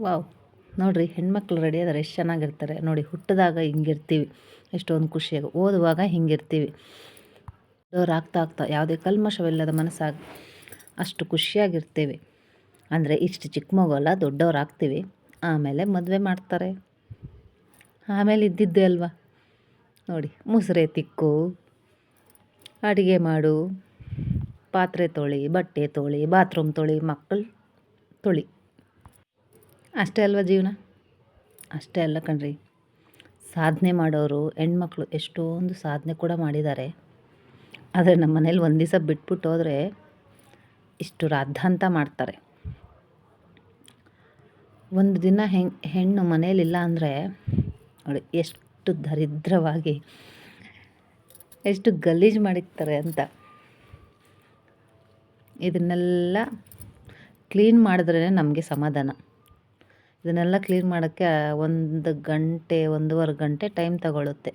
Wow. ನೋಡಿರಿ, ಹೆಣ್ಮಕ್ಳು ready ಆದರೆ ಎಷ್ಟು ಚೆನ್ನಾಗಿರ್ತಾರೆ. ನೋಡಿ, ಹುಟ್ಟಿದಾಗ ಹಿಂಗಿರ್ತೀವಿ. ಎಷ್ಟೊಂದು ಖುಷಿಯಾಗಿ, ಓದುವಾಗ ಹಿಂಗಿರ್ತೀವಿ. ಡೋರ್ ಆಗ್ತಾ ಆಗ್ತಾ ಯಾವುದೇ ಕಲ್ಮಶವಿಲ್ಲದ ಮನಸ್ಸಾಗಿ ಅಷ್ಟು ಖುಷಿಯಾಗಿರ್ತೀವಿ. ಅಂದರೆ, ಇಷ್ಟು ಚಿಕ್ಕ ಮಗು ದೊಡ್ಡವರಾಗ್ತೀವಿ ಆಮೇಲೆ ಮದುವೆ ಮಾಡ್ತಾರೆ. ಆಮೇಲೆ ಇದ್ದಿದ್ದೆ ಅಲ್ವಾ? ನೋಡಿ, ಮುಸುರೆ ತಿಕ್ಕು, ಅಡುಗೆ ಮಾಡು, ಪಾತ್ರೆ ತೊಳಿ, ಬಟ್ಟೆ ತೊಳಿ, ಬಾತ್ರೂಮ್ ತೊಳಿ, ಮಕ್ಕಳು ತೊಳಿ. ಅಷ್ಟೇ ಅಲ್ವ ಜೀವನ? ಅಷ್ಟೇ ಅಲ್ಲ ಕಣ್ರಿ. ಸಾಧನೆ ಮಾಡೋರು, ಹೆಣ್ಮಕ್ಳು ಎಷ್ಟೊಂದು ಸಾಧನೆ ಕೂಡ ಮಾಡಿದ್ದಾರೆ. ಆದರೆ ನಮ್ಮ ಮನೇಲಿ ಒಂದು ದಿವಸ ಬಿಟ್ಬಿಟ್ಟು ಹೋದರೆ ಇಷ್ಟು ರಾದ್ಧಾಂತ ಮಾಡ್ತಾರೆ. ಒಂದು ದಿನ ಹೆಂಗ್ ಹೆಣ್ಣು ಮನೇಲಿಲ್ಲ ಅಂದರೆ ಅವಳು ಎಷ್ಟು ದರಿದ್ರವಾಗಿ, ಎಷ್ಟು ಗಲೀಜು ಮಾಡಿರ್ತಾರೆ ಅಂತ. ಇದನ್ನೆಲ್ಲ ಕ್ಲೀನ್ ಮಾಡಿದ್ರೇ ನಮಗೆ ಸಮಾಧಾನ. ಇದನ್ನೆಲ್ಲ ಕ್ಲೀನ್ ಮಾಡೋಕ್ಕೆ ಒಂದು ಗಂಟೆ, ಒಂದೂವರೆ ಗಂಟೆ ಟೈಮ್ ತಗೊಳ್ಳುತ್ತೆ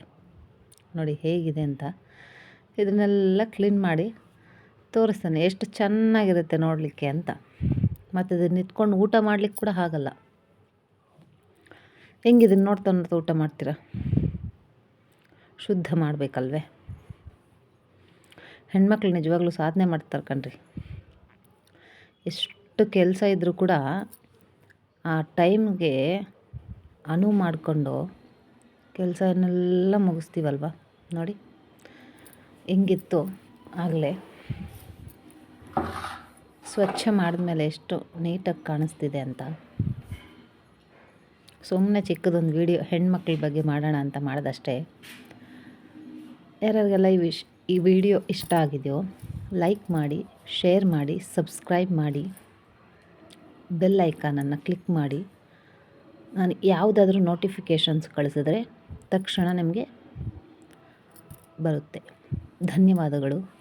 ನೋಡಿ ಹೇಗಿದೆ ಅಂತ. ಇದನ್ನೆಲ್ಲ ಕ್ಲೀನ್ ಮಾಡಿ ತೋರಿಸ್ತಾನೆ ಎಷ್ಟು ಚೆನ್ನಾಗಿರುತ್ತೆ ನೋಡಲಿಕ್ಕೆ ಅಂತ. ಮತ್ತು ಇದನ್ನ ನಿಂತ್ಕೊಂಡು ಊಟ ಮಾಡ್ಲಿಕ್ಕೆ ಕೂಡ ಆಗಲ್ಲ. ಹೆಂಗಿದನ್ನು ನೋಡ್ತಾ ನೋಡ್ತಾ ಊಟ ಮಾಡ್ತೀರಾ? ಶುದ್ಧ ಮಾಡಬೇಕಲ್ವೇ? ಹೆಣ್ಮಕ್ಳು ನಿಜವಾಗ್ಲೂ ಸಾಧನೆ ಮಾಡ್ತಾರೆ ಕಣ್ರಿ. ಎಷ್ಟು ಕೆಲಸ ಇದ್ದರೂ ಕೂಡ ಆ ಟೈಮ್ಗೆ ಅನುವು ಮಾಡಿಕೊಂಡು ಕೆಲಸನೆಲ್ಲ ಮುಗಿಸ್ತೀವಲ್ವ? ನೋಡಿ. ಹೆಂಗಿತ್ತು? ಆಗಲೇ. ಸ್ವಚ್ಛ ಮಾಡಿದ್ಮೇಲೆ ಎಷ್ಟು ನೀಟಾಗಿ ಕಾಣಿಸ್ತಿದೆ ಅಂತ. ಸುಮ್ಮನೆ ಚಿಕ್ಕದೊಂದು ವೀಡಿಯೋ, ಹೆಣ್ಮಕ್ಳ ಬಗ್ಗೆ ಮಾಡೋಣ ಅಂತ ಮಾಡಿದಷ್ಟೇ. ಯಾರ್ಯಾರಿಗೆಲ್ಲ ಈ ವಿಶ್ ಈ ವಿಡಿಯೋ ಇಷ್ಟ ಆಗಿದೆಯೋ, ಲೈಕ್ ಮಾಡಿ, ಶೇರ್ ಮಾಡಿ, ಸಬ್ಸ್ಕ್ರೈಬ್ ಮಾಡಿ. ಬೆಲ್ ಐಕಾನನ್ನು ಕ್ಲಿಕ್ ಮಾಡಿ, ನಾನು ಯಾವುದಾದ್ರೂ ನೋಟಿಫಿಕೇಷನ್ಸ್ ಕಳಿಸಿದ್ರೆ ತಕ್ಷಣ ನಿಮಗೆ ಬರುತ್ತೆ. ಧನ್ಯವಾದಗಳು.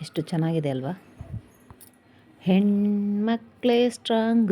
ಎಷ್ಟು ಚೆನ್ನಾಗಿದೆ ಅಲ್ವಾ? ಹೆಣ್ಮಕ್ಳೇ ಸ್ಟ್ರಾಂಗ್